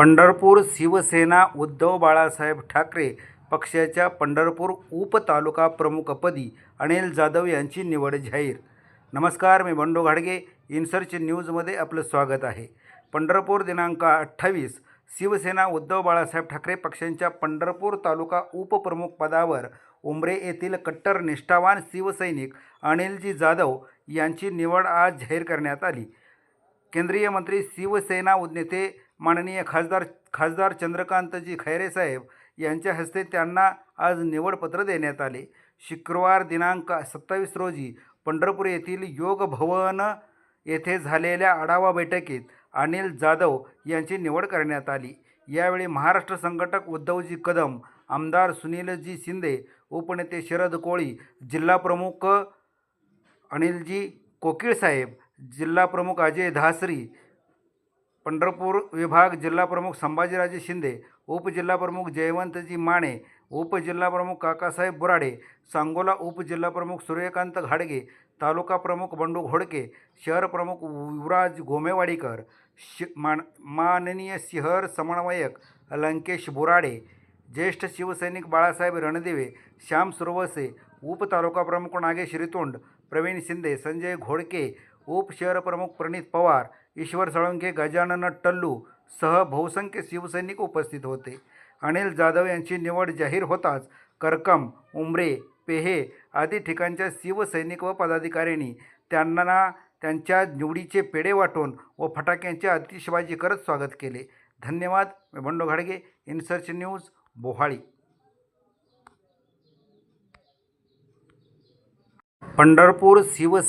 पंढरपूर शिवसेना उद्धव बाळासाहेब ठाकरे पक्षाच्या पंढरपूर उपतालुका प्रमुखपदी अनिल जाधव यांची निवड जाहीर. नमस्कार मी बंडू घाडगे. इनसर्च न्यूजमध्ये आपलं स्वागत आहे. पंढरपूर दिनांक अठ्ठावीस शिवसेना उद्धव बाळासाहेब ठाकरे पक्षांच्या पंढरपूर तालुका उपप्रमुख पदावर उमरे येथील कट्टर निष्ठावान शिवसैनिक अनिलजी जाधव यांची निवड आज जाहीर करण्यात आली. केंद्रीय मंत्री शिवसेना नेते माननीय खासदार खासदार चंद्रकांतजी खैरेसाहेब यांच्या हस्ते त्यांना आज निवडपत्र देण्यात आले. शुक्रवार दिनांक सत्तावीस रोजी पंढरपूर येथील योग भवन येथे झालेल्या आढावा बैठकीत अनिल जाधव यांची निवड करण्यात आली. यावेळी महाराष्ट्र संघटक उद्धवजी कदम आमदार सुनीलजी शिंदे उपनेते शरद कोळी जिल्हाप्रमुख अनिलजी कोकिळसाहेब जिल्हाप्रमुख अजय धासरी पंढरपूर विभाग जिल्हाप्रमुख संभाजीराजे शिंदे उपजिल्हाप्रमुख जयवंतजी माने उपजिल्हाप्रमुख काकासाहेब बुराडे सांगोला उपजिल्हाप्रमुख सूर्यकांत घाडगे तालुका प्रमुख बंडू घोडके शहर प्रमुख युवराज गोमेवाडीकर शि मान माननीय शहर समन्वयक लंकेश बुराडे ज्येष्ठ शिवसैनिक बाळासाहेब रणदिवे श्याम सुरवसे उपतालुका प्रमुख नागेश रितोंड प्रवीण शिंदे संजय घोडके उपशहर प्रमुख प्रणित पवार ईश्वर साळुंके गजानन टल्लू सह बहुसंख्य शिवसैनिक उपस्थित होते. अनिल जाधव यांची निवड जाहीर होताच करकम उमरे पेहे आदी ठिकाणच्या शिवसैनिक व पदाधिकाऱ्यांनी त्यांना त्यांच्या निवडीचे पेढे वाटून व फटाक्यांची आतिषबाजी करत स्वागत केले. धन्यवाद. मी घाडगे in search news Bohali. Pandharpur Shivsena